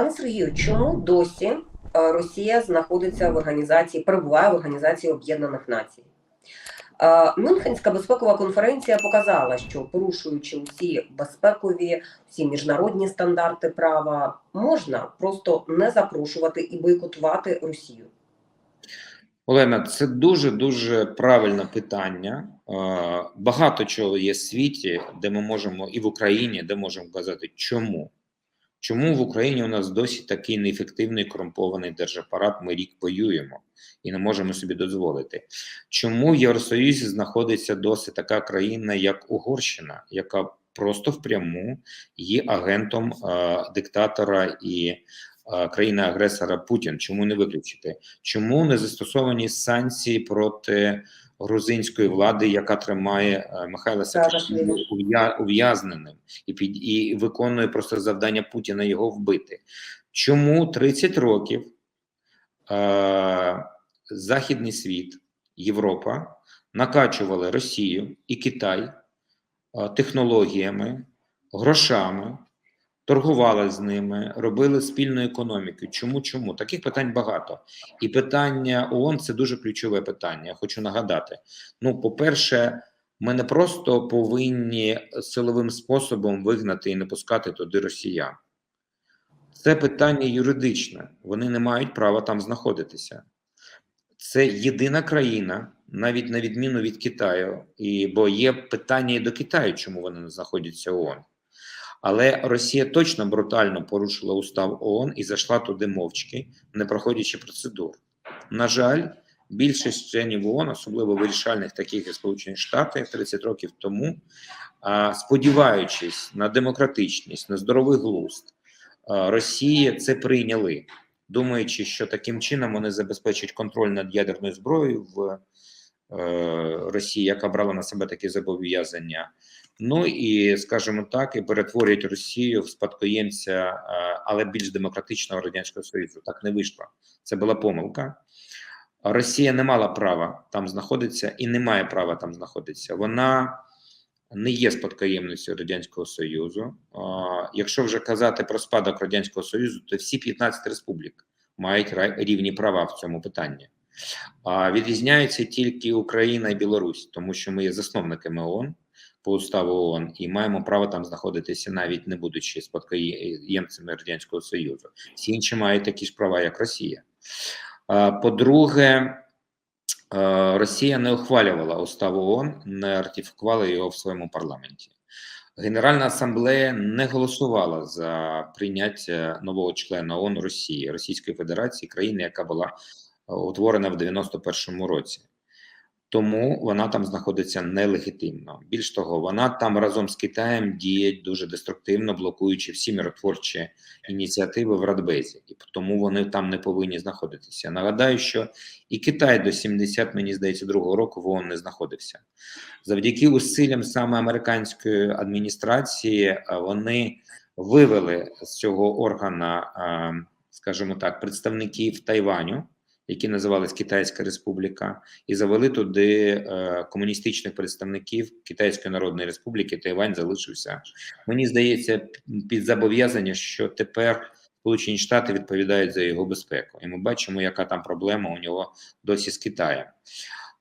Пане Сергію, чому досі е, Росія знаходиться в організації, перебуває в організації Об'єднаних Націй? Е, Мюнхенська безпекова конференція показала, що порушуючи усі безпекові, всі міжнародні стандарти права, можна просто не запрошувати і бойкотувати Росію. Олена, це дуже дуже правильне питання. Е, Багато чого є в світі, де ми можемо і в Україні, де можемо казати, чому. Чому в Україні у нас досі такий неефективний корумпований держапарат? Ми рік воюємо і не можемо собі дозволити. Чому в Євросоюзі знаходиться досі така країна, як Угорщина, яка просто впряму є агентом е, диктатора і е, країни-агресора Путін? Чому не виключити? Чому не застосовані санкції проти грузинської влади, яка тримає е, Михайла Саакашвілі ув'язненим і під і виконує просто завдання Путіна його вбити? Чому 30 років е, західний світ, Європа накачували Росію і Китай е, технологіями, грошами, торгували з ними, робили спільну економіку. Чому? Чому? Таких питань багато. І питання ООН це дуже ключове питання. Я хочу нагадати. Ну, по-перше, ми не просто повинні силовим способом вигнати і не пускати туди росіян. Це питання юридичне. Вони не мають права там знаходитися. Це єдина країна, навіть на відміну від Китаю, і бо є питання і до Китаю, чому вони не знаходяться в ООН. Але Росія точно брутально порушила устав ООН і зайшла туди мовчки, не проходячи процедур. На жаль, більшість членів ООН, особливо вирішальних, таких як Сполучені Штати, 30 років тому, сподіваючись на демократичність, на здоровий глузд, Росії це прийняли, думаючи, що таким чином вони забезпечать контроль над ядерною зброєю в Росії, яка брала на себе такі зобов'язання. Ну і скажімо так, і перетворюють Росію в спадкоємця, е, але більш демократичного радянського союзу. Так не вийшло. Це була помилка. Росія не мала права там знаходитися і не має права там знаходитися. Вона не є спадкоємницею радянського союзу. Якщо вже казати про спадок радянського союзу, то всі 15 республік мають рівні права в цьому питанні. А відрізняються тільки Україна і Білорусь, тому що ми є засновниками ООН по уставу ООН і маємо право там знаходитися, навіть не будучи спадкоємцями радянського союзу. Всі інші мають такі ж права, як Росія. По-друге, Росія не ухвалювала устав ООН, не ратифікувала його в своєму парламенті. Генеральна асамблея не голосувала за прийняття нового члена ООН Росії, Російської Федерації, країни, яка була утворена в 91-му році. Тому вона там знаходиться нелегітимно. Більш того, вона там разом з Китаєм діє дуже деструктивно, блокуючи всі миротворчі ініціативи в Радбезі, і тому вони там не повинні знаходитися. Нагадаю, що і Китай до 70, мені здається, другого року в ООН не знаходився. Завдяки усиллям саме американської адміністрації е, вони вивели з цього органа, е, скажімо так, представників Тайваню, які називались Китайська Республіка, і завели туди е, комуністичних представників Китайської Народної Республіки. Тайвань залишився. Мені здається, під зобов'язання, що тепер Сполучені Штати відповідають за його безпеку, і ми бачимо, яка там проблема у нього досі з Китаєм.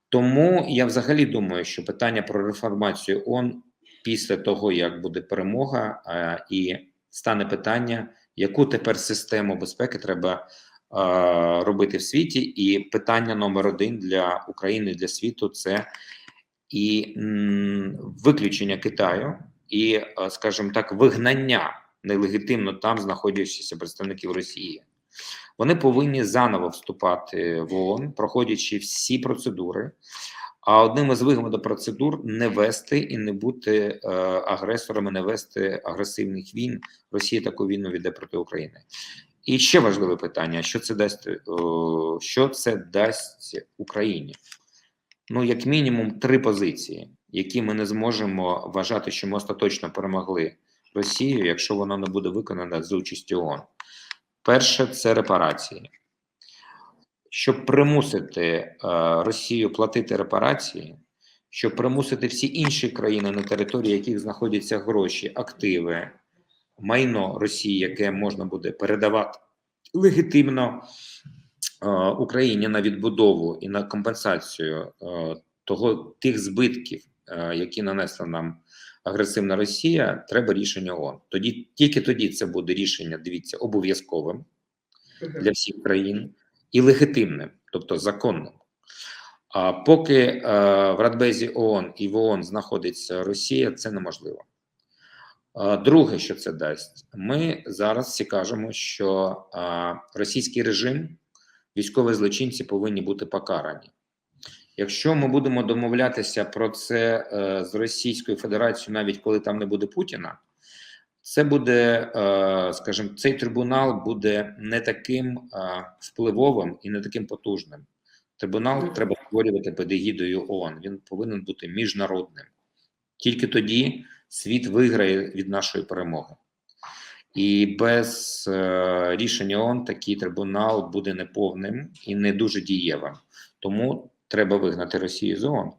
Тому я взагалі думаю, що питання про реформацію ООН після того, як буде перемога, е, і стане питання, яку тепер систему безпеки треба робити в світі. І питання номер один для України для світу це і виключення Китаю, і, е, скажімо так, вигнання нелегітимно там знаходячися представників Росії. Вони повинні заново вступати в ООН, проходячи всі процедури. А одним із вигодів процедур не вести і не бути е, агресорами, не вести агресивних війн. Росія таку війну веде проти України. І ще важливе питання: що це дасть, е, що це дасть Україні? Ну, як мінімум, три позиції, які ми не зможемо вважати, що ми остаточно перемогли Росію, якщо вона не буде виконана з участю ООН. Перше це репарації. Щоб примусити е, Росію платити репарації, щоб примусити всі інші країни, на території яких знаходяться гроші, активи, майно Росії, яке можна буде передавати легітимно е, Україні на відбудову і на компенсацію е, того тих збитків, е, які нанесла нам агресивна Росія, треба рішення ООН. Тоді тільки тоді це буде рішення, дивіться, обов'язковим для всіх країн і легітимним, тобто законним. А поки в Радбезі ООН і в ООН знаходиться Росія, це неможливо. Друге, що це дасть, ми зараз всі кажемо, що російський режим, військові злочинці повинні бути покарані. Якщо ми будемо домовлятися про це е, з Російською Федерацією, навіть коли там не буде Путіна, це буде, е, скажімо, цей трибунал буде не таким е, впливовим і не таким потужним. Трибунал треба створювати під егідою ООН. Він повинен бути міжнародним. Тільки тоді світ виграє від нашої перемоги. І без е, рішення ООН такий трибунал буде неповним і не дуже дієвим. Тому треба вигнати Росію з ООН.